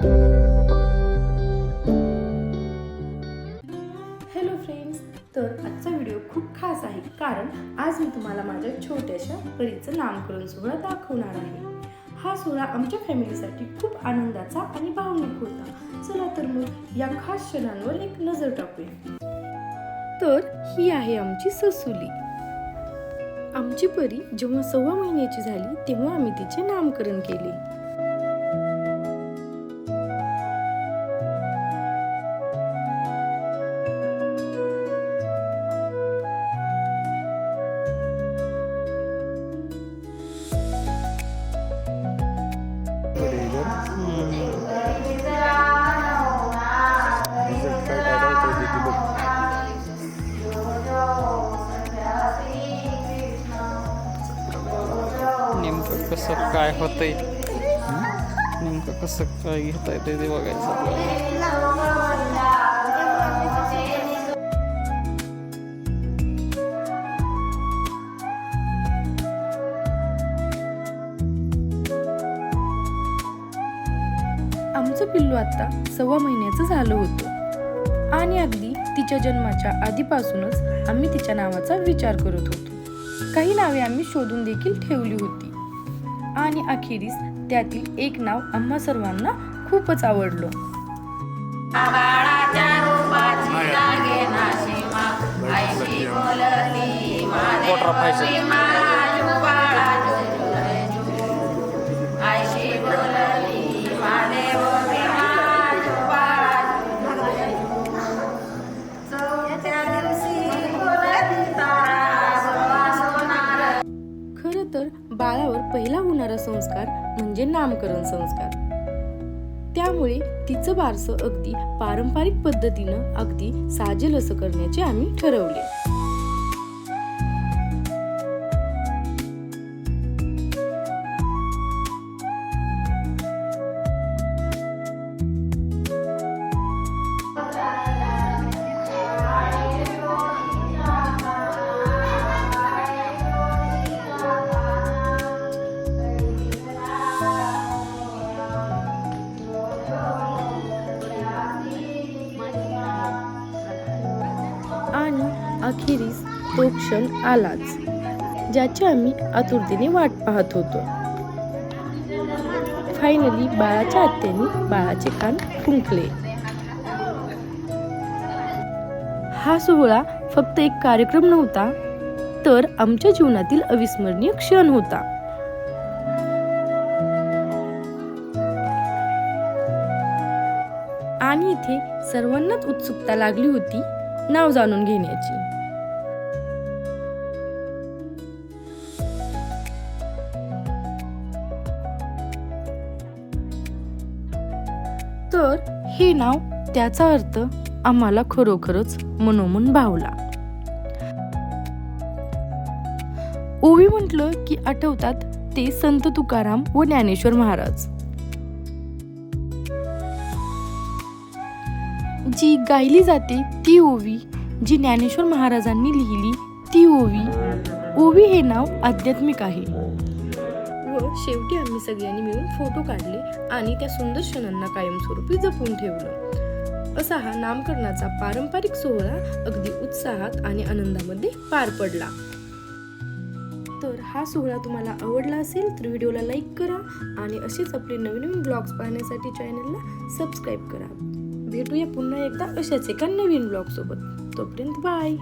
Hello friends तर आजचा video खूप खास आहे कारण आज मी तुम्हाला माझ्या छोट्याशा परीचं नामकरण सोहळा दाखवणार आहे. हा सोहळा आमच्या फॅमिलीसाठी खूप आनंदाचा आणि भावनिक होता. चला तर मग या खास क्षणांवर एक नजर टाकूया. तर ही आहे आमची ससुली. आमची परी जेव्हा सव्वा महिन्याची झाली तेव्हा आम्ही तिचे नामकरण केले. कसं काय होतंय? नेमकं कसं काय घेता येतंय ते बघायचं. आपल्याला आमचं पिल्लू आता सव्वा महिन्याचं झालं होतं. आणि अगदी तिच्या जन्माच्या आधीपासूनच आम्ही तिच्या नावाचा विचार करत होतो. काही नावे आम्ही शोधून देखील ठेवली होती. आणि अखेरीस त्यातील एक नाव आम्हा सर्वांना खूपच आवडलं. पोटरा खरं तर बाळावर पहिला होणारा संस्कार म्हणजे नामकरण संस्कार. त्यामुळे तिचं बारसं अगदी पारंपरिक पद्धतीनं अगदी साजेल असं करण्याचे आम्ही ठरवले. अखेरीस तो क्षण आलाच ज्याची आम्ही आतुरतेने वाट पाहत होतो. फायनली बाळाच्या आत्याने बाळाचे कान फुंकले. हा सोहळा फक्त एक कार्यक्रम नव्हता तर आमच्या जीवनातील अविस्मरणीय क्षण होता. आणि इथे सर्वांनाच उत्सुकता लागली होती नाव जाणून घेण्याची. तर हे नाव त्याचा अर्थ आम्हाला खरोखरच मनोमन भावला. ओवी म्हटलं की आठवतात ते संत तुकाराम व ज्ञानेश्वर महाराज. जी गायली जाते ती ओवी जी ज्ञानेश्वर महाराजांनी लिहिली ती ओवी ओवी हे नाव आध्यात्मिक आहे. व शेवटी आम्ही सगळ्यांनी मिळून फोटो काढले आणि त्या सुंदर क्षणांना कायमस्वरूपी जपून ठेवलं. असा हा नामकरणाचा पारंपरिक सोहळा अगदी उत्साहात आणि आनंदामध्ये पार पडला. तर हा सोहळा तुम्हाला आवडला असेल तर व्हिडिओला लाईक करा आणि असेच आपले नवीन नवीन ब्लॉग्स पाहण्यासाठी चॅनलला सबस्क्राईब करा. भेटूया पुन्हा एकदा अशाच एका नवीन ब्लॉगसोबत. तोपर्यंत बाय!